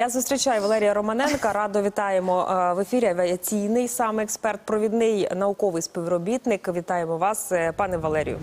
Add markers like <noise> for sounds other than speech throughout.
Я зустрічаю Валерія Романенка. Радо вітаємо е, в ефірі. Авіаційний саме експерт, провідний науковий співробітник. Вітаємо вас, е, пане Валерію.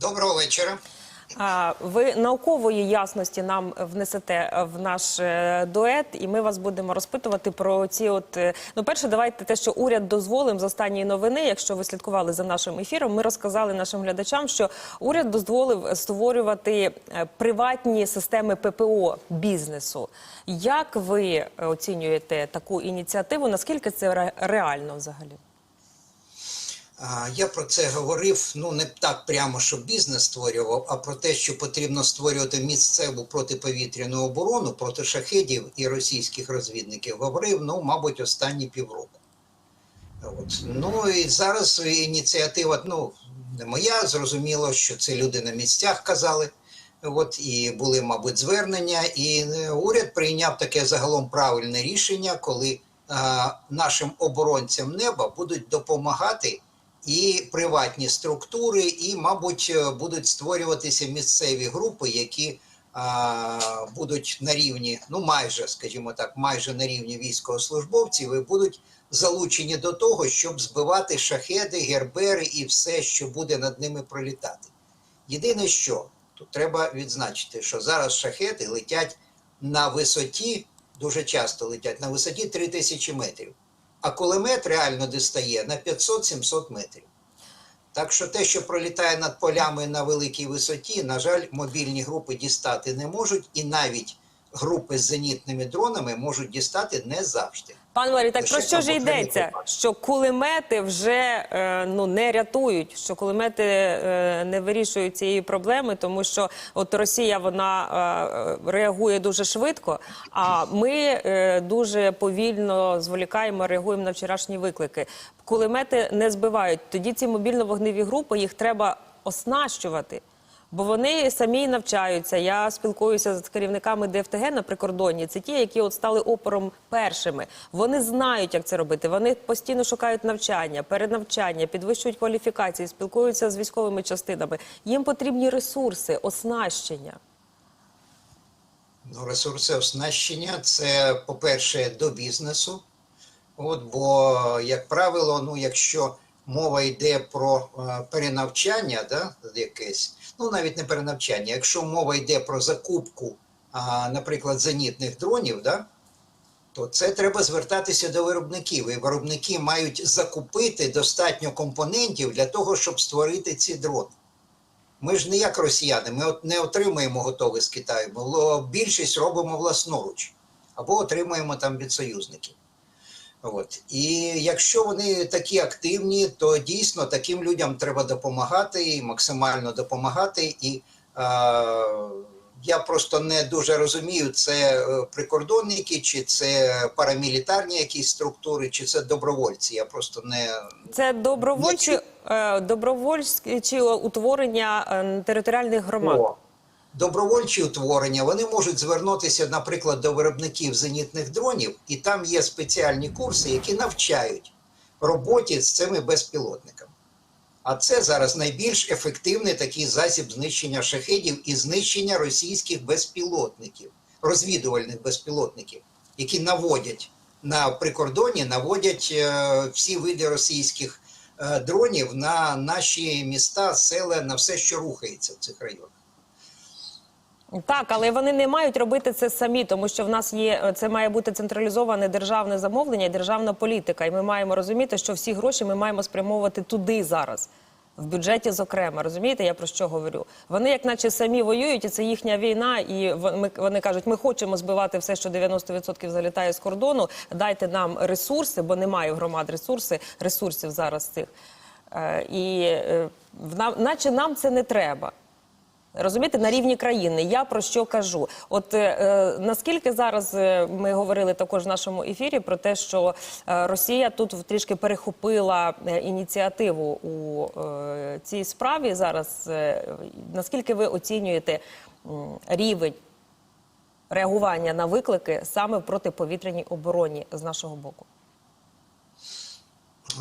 Доброго вечора. Ви наукової ясності нам внесете в наш е, дует, і ми вас будемо розпитувати про ці. От е, ну, перше, давайте те, що уряд дозволив з останньої новини. Якщо ви слідкували за нашим ефіром, ми розказали нашим глядачам, що уряд дозволив створювати е, приватні системи ППО бізнесу. Як ви оцінюєте таку ініціативу? Наскільки це реально взагалі? Я про це говорив. Ну не так прямо, що бізнес створював, а про те, що потрібно створювати місцеву протиповітряну оборону проти шахедів і російських розвідників. Говорив, ну, мабуть, останні півроку. От. Ну і зараз ініціатива, ну не моя, зрозуміло, що це люди на місцях казали. От і були, мабуть, звернення, і е, уряд прийняв таке загалом правильне рішення, коли а, нашим оборонцям неба будуть допомагати і приватні структури, і, мабуть, е, будуть створюватися місцеві групи, які а, будуть на рівні, ну майже, скажімо так, майже на рівні військовослужбовців, і будуть залучені до того, щоб збивати шахеди, гербери і все, що буде над ними пролітати. Єдине, що тут треба відзначити, що зараз шахеди летять на висоті, дуже часто летять на висоті 3000 метрів, а кулемет реально дістає на 500-700 метрів. Так що те, що пролітає над полями на великій висоті, на жаль, мобільні групи дістати не можуть, і навіть групи з зенітними дронами можуть дістати не завжди. Пан Валерій, так про що ж йдеться? Що кулемети вже е, ну не рятують, що кулемети е, не вирішують цієї проблеми, тому що от Росія вона е, реагує дуже швидко, а ми е, дуже повільно зволікаємо, реагуємо на вчорашні виклики. Кулемети не збивають. Тоді ці мобільно-вогневі групи їх треба оснащувати. Бо вони самі навчаються. Я спілкуюся з керівниками ДФТГ на прикордонні. Це ті, які от стали опором першими. Вони знають, як це робити. Вони постійно шукають навчання, перенавчання, підвищують кваліфікації, спілкуються з військовими частинами. Їм потрібні ресурси, оснащення. Ну, ресурси оснащення це, по-перше, до бізнесу. От, бо, як правило, ну, якщо мова йде про е, перенавчання, да, якесь, ну навіть не перенавчання, якщо мова йде про закупку, наприклад, зенітних дронів, да, то це треба звертатися до виробників. І виробники мають закупити достатньо компонентів для того, щоб створити ці дрони. Ми ж не як росіяни, ми не отримуємо готове з Китаю. Ло- більшість робимо власноруч або отримуємо там від союзників. От. І якщо вони такі активні, то дійсно таким людям треба допомагати і максимально допомагати. І е, я просто не дуже розумію, це е, прикордонники, чи це парамілітарні якісь структури, чи це добровольці. Я просто не Це добровольчі, е, добровольчі утворення е, територіальних громад. О, добровольчі утворення вони можуть звернутися, наприклад, до виробників зенітних дронів, і там є спеціальні курси, які навчають роботі з цими безпілотниками. А це зараз найбільш ефективний такий засіб знищення шахедів і знищення російських безпілотників, розвідувальних безпілотників, які наводять на прикордоні, наводять е, всі види російських е, дронів на наші міста, села, на все, що рухається в цих районах. Так, але вони не мають робити це самі, тому що в нас є це має бути централізоване державне замовлення і державна політика. І ми маємо розуміти, що всі гроші ми маємо спрямовувати туди зараз. В бюджеті, зокрема, розумієте, я про що говорю? Вони, як наче самі воюють, і це їхня війна, і вони кажуть, ми хочемо збивати все, що 90% залітає з кордону. Дайте нам ресурси, бо немає в громад ресурси, ресурсів зараз цих. Е, І е, наче нам це не треба. Розумієте, на рівні країни. Я про що кажу? От е, е, наскільки зараз е, ми говорили також в нашому ефірі про те, що е, Росія тут трішки перехопила ініціативу у е, цій справі зараз. Е, наскільки ви оцінюєте рівень реагування на виклики саме в протиповітряній обороні з нашого боку?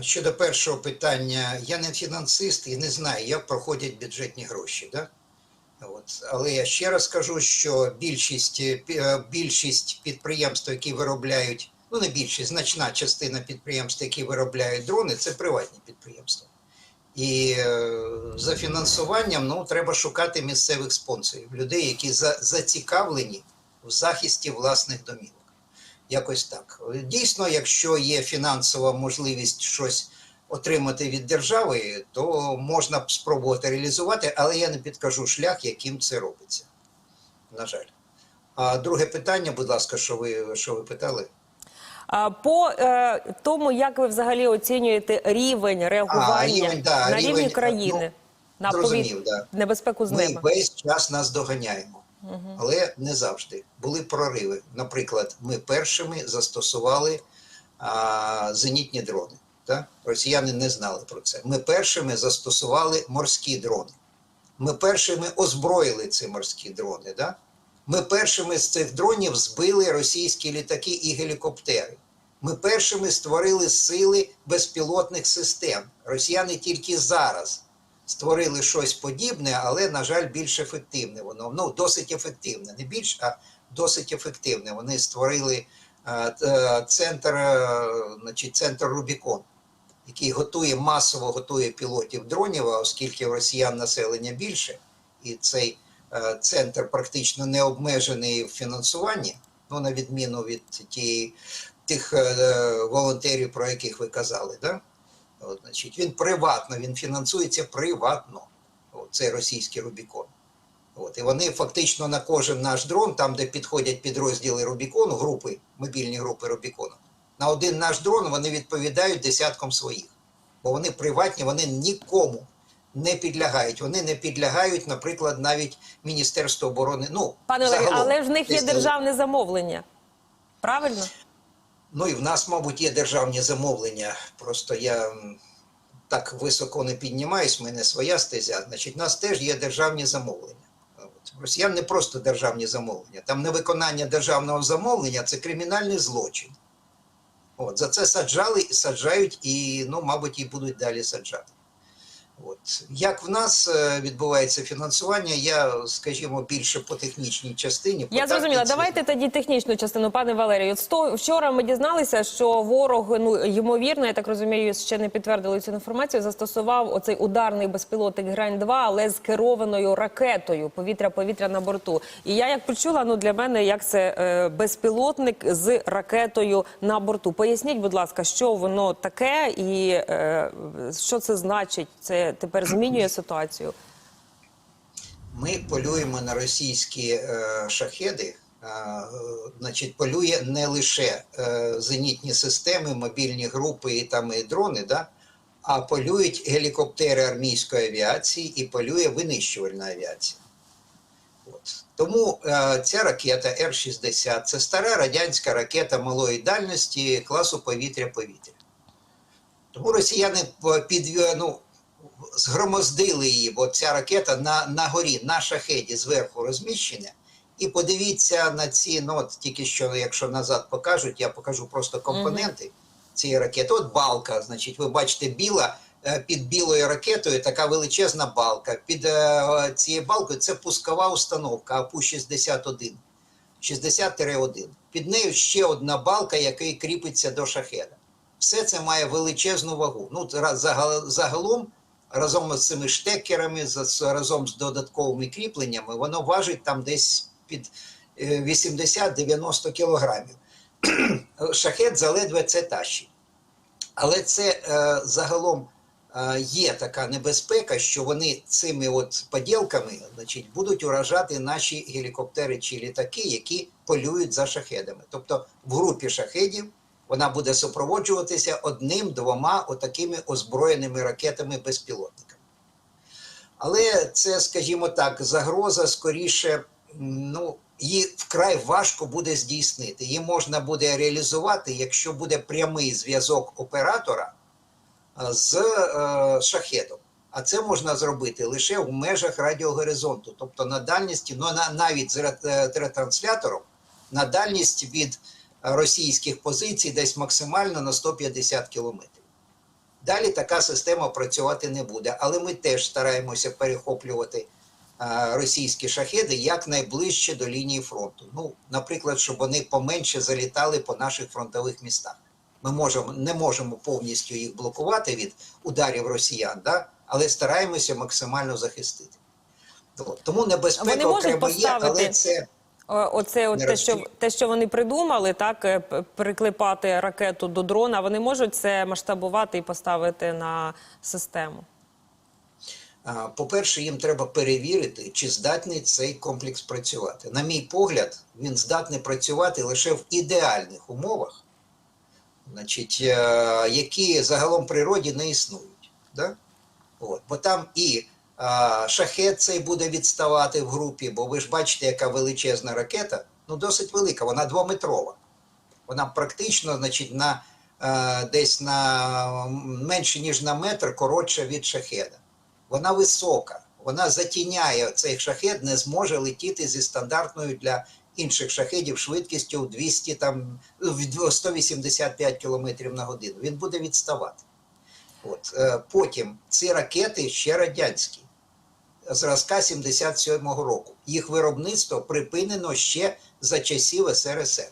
Щодо першого питання, я не фінансист і не знаю, як проходять бюджетні гроші. Да? От. Але я ще раз кажу, що більшість, е, е, більшість підприємств, які виробляють, ну не більшість, значна частина підприємств, які виробляють дрони, це приватні підприємства. І е, за фінансуванням ну, треба шукати місцевих спонсорів, людей, які за, зацікавлені в захисті власних домівок. Якось так. Дійсно, якщо є фінансова можливість щось отримати від держави, то можна б спробувати реалізувати, але я не підкажу шлях, яким це робиться. На жаль. А друге питання, будь ласка, що ви, що ви питали? А, По е, тому, як ви взагалі оцінюєте рівень реагування рівень, да, на рівень, рівні е, країни на зрозумів, да. небезпеку з Ми весь час нас доганяємо, але не завжди. Були прориви. Наприклад, ми першими застосували а, зенітні дрони. Так? Росіяни не знали про це. Ми першими застосували морські дрони. Ми першими озброїли ці морські дрони. Да? Ми першими з цих дронів збили російські літаки і гелікоптери. Ми першими створили сили безпілотних систем. Росіяни тільки зараз створили щось подібне, але, на жаль, більш ефективне. Воно ну досить ефективне, не більш, а досить ефективне. Вони створили е, е, центр, е, значить, центр Рубікон, який готує масово готує пілотів дронів, а оскільки у росіян населення більше, і цей е, центр практично не обмежений в фінансуванні, ну на відміну від тієї тих е, волонтерів, про яких ви казали, да? От, значить, він приватно, він фінансується приватно. От, це російський Рубікон. От, і вони фактично на кожен наш дрон, там, де підходять підрозділи Рубікону, групи, мобільні групи Рубікону, на один наш дрон вони відповідають десяткам своїх. Бо вони приватні, вони нікому не підлягають. Вони не підлягають, наприклад, навіть Міністерству оборони. Ну, Пане Олег, але ж в них є державне замовлення. Правильно? Ну і в нас, мабуть, є державні замовлення. Просто я так високо не піднімаюсь, в мене своя стезя. Значить, в нас теж є державні замовлення. Росіян не просто державні замовлення. Там невиконання державного замовлення це кримінальний злочин. От. За це саджали, саджають і, ну, мабуть, і будуть далі саджати. От. Як в нас е, відбувається фінансування, я, скажімо, більше по технічній частині. по Я зрозуміла. Давайте тоді технічну частину, пане Валерію. Сто- вчора ми дізналися, що ворог, ну ймовірно, я так розумію, ще не підтвердили цю інформацію. Застосував оцей ударний безпілотник Грань 2 але з керованою ракетою повітря-повітря на борту. І я як почула, ну для мене як це е, безпілотник з ракетою на борту. Поясніть, будь ласка, що воно таке і е, що це значить? Це тепер змінює ситуацію. Ми полюємо на російські е, шахеди. Е, значить, полює не лише е, зенітні системи, мобільні групи і там і дрони, да? а полюють гелікоптери армійської авіації і полює винищувальна авіація. От. Тому е, ця ракета Р-60 це стара радянська ракета малої дальності класу повітря-повітря. Тому росіяни по- під, ну, згромоздили її, бо ця ракета на, на горі, на шахеді зверху розміщена. І подивіться на ці, ну от тільки що, якщо назад покажуть, я покажу просто компоненти цієї ракети. От балка, значить, ви бачите, біла е, під білою ракетою така величезна балка. Під е, цією балкою це пускова установка АПУ-61, 60-1. Під нею ще одна балка, яка кріпиться до шахеда. Все це має величезну вагу. Ну, загал- загалом, разом з цими штекерами, разом з додатковими кріпленнями, воно важить там десь під е, 80-90 кілограмів. <clears throat> Шахет заледве це тащить. Але це е, загалом е, є така небезпека, що вони цими от поділками значить, будуть уражати наші гелікоптери чи літаки, які полюють за шахедами. Тобто в групі шахедів вона буде супроводжуватися одним-двома отакими озброєними ракетами-безпілотниками. Але це, скажімо так, загроза скоріше, ну, її вкрай важко буде здійснити. Її можна буде реалізувати, якщо буде прямий зв'язок оператора з е, шахедом. А це можна зробити лише в межах радіогоризонту, тобто на дальності, ну на, навіть з ре- е, ретранслятором, на дальність від російських позицій десь максимально на 150 кілометрів. Далі така система працювати не буде, але ми теж стараємося перехоплювати російські шахеди якнайближче до лінії фронту. Ну, наприклад, щоб вони поменше залітали по наших фронтових містах. Ми можемо, не можемо повністю їх блокувати від ударів росіян, да? але стараємося максимально захистити. Тому небезпека окремо є, але це Оце от те, що те, що вони придумали, так е, приклепати ракету до дрона. Вони можуть це масштабувати і поставити на систему. По-перше, їм треба перевірити, чи здатний цей комплекс працювати. На мій погляд, він здатний працювати лише в ідеальних умовах, значить, е, які загалом в природі не існують. Да? От. Бо там і шахет цей буде відставати в групі, бо ви ж бачите, яка величезна ракета, ну досить велика, вона двометрова. Вона практично, значить, на, е, десь на менше, ніж на метр коротша від шахеда. Вона висока, вона затіняє цей шахет, не зможе летіти зі стандартною для інших шахедів швидкістю 200, там, в 185 км на годину. Він буде відставати. От. е, Потім ці ракети ще радянські, зразка 77-го року. Їх виробництво припинено ще за часів СРСР.